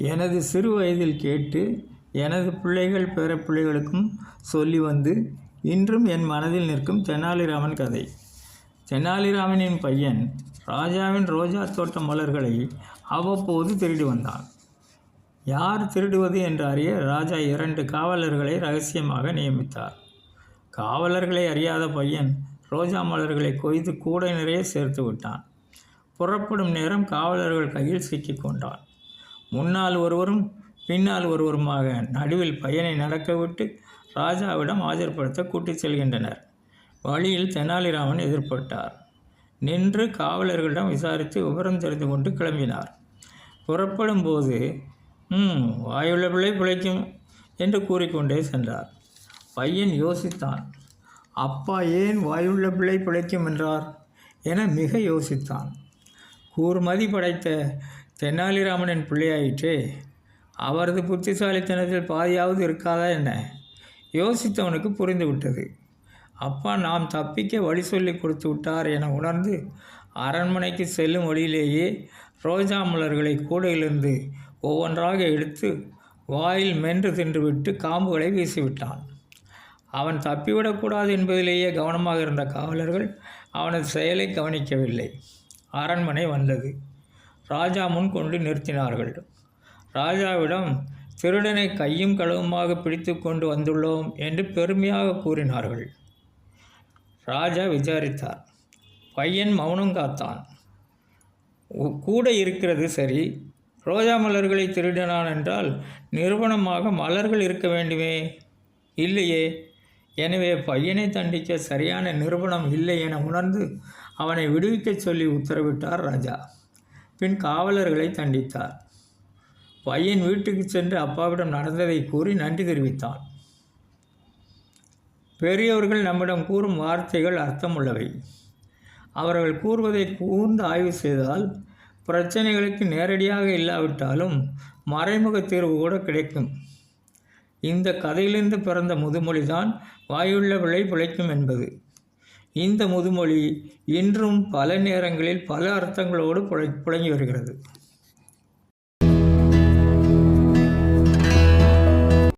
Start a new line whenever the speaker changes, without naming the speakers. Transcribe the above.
எனது சிறு வயதில் கேட்டு எனது பிள்ளைகள் பிற பிள்ளைகளுக்கும் சொல்லி வந்து இன்றும் என் மனதில் நிற்கும் தெனாலிராமன் கதை. தெனாலிராமனின் பையன் ராஜாவின் ரோஜா தோட்ட மலர்களை அவ்வப்போது திருடி வந்தான். யார் திருடுவது என்று அறிய ராஜா இரண்டு காவலர்களை ரகசியமாக நியமித்தார். காவலர்களை அறியாத பையன் ரோஜா மலர்களை கொய்து கூடை நிறைய சேர்த்து விட்டான். புறப்படும் நேரம் காவலர்கள் கையில் சிக்கிக் கொண்டான். முன்னால் ஒருவரும் பின்னால் ஒருவருமாக நடுவில் பையனை நடக்கவிட்டு ராஜாவிடம் ஆஜர்படுத்த கூட்டிச் செல்கின்றனர். வழியில் தெனாலிராமன் எதிர்பட்டார். நின்று காவலர்களிடம் விசாரித்து விவரம் தெரிந்து கொண்டு கிளம்பினார். புறப்படும் போது ம் வாயுள்ள பிள்ளை பிழைக்கும் என்று கூறிக்கொண்டே சென்றார். பையன் யோசித்தான். அப்பா ஏன் வாயுள்ள பிள்ளை பிழைக்கும்? என்றார் என மிக யோசித்தான். கூர்மதி படைத்த தெனாலிராமனின் பிள்ளையாயிற்றே அவரது புத்திசாலித்தனத்தில் பாதியாவது இருக்காதா என்ன? யோசித்தவனுக்கு புரிந்துவிட்டது. அப்பா நாம் தப்பிக்க வழி சொல்லி கொடுத்து விட்டார் என உணர்ந்து அரண்மனைக்கு செல்லும் வழியிலேயே ரோஜா மலர்களை கூடையிலிருந்து ஒவ்வொன்றாக எடுத்து வாயில் மென்று தின்றுவிட்டு காம்புகளை வீசிவிட்டான். அவன் தப்பிவிடக்கூடாது என்பதிலேயே கவனமாக இருந்த காவலர்கள் அவனது செயலை கவனிக்கவில்லை. அரண்மனை வந்தது. ராஜா முன் கொண்டு நிறுத்தினார்கள். ராஜாவிடம் திருடனை கையும் களவுமாக பிடித்து கொண்டு வந்துள்ளோம் என்று பெருமையாக கூறினார்கள். ராஜா விசாரித்தார். பையன் மௌனம் காத்தான். "உ- கூட இருக்கிறது சரி. ரோஜா மலர்களை திருடினான் என்றால் நிறுவனமாக மலர்கள் இருக்க வேண்டுமே? இல்லையே. எனவே பையனை தண்டிக்க சரியான நிறுவனம் இல்லை என உணர்ந்து அவனை விடுவிக்கச் சொல்லி உத்தரவிட்டார் ராஜா. பின் காவலர்களை தண்டித்தார். பையன் வீட்டுக்கு சென்று அப்பாவிடம் நடந்ததை கூறி நன்றி தெரிவித்தான். பெரியவர்கள் நம்மிடம் கூறும் வார்த்தைகள் அர்த்தமுள்ளவை. அவர்கள் கூறுவதை கூர்ந்து ஆய்வு செய்தால் பிரச்சனைகளுக்கு நேரடியாக இல்லாவிட்டாலும் மறைமுக தீர்வு கூட கிடைக்கும். இந்த கதையிலிருந்து பிறந்த முதுமொழிதான் வாயுள்ள விளை பிழைக்கும் என்பது. இந்த முதுமொழி இன்றும் பல நேரங்களில் பல அர்த்தங்களோடு புழ புழங்கி வருகிறது.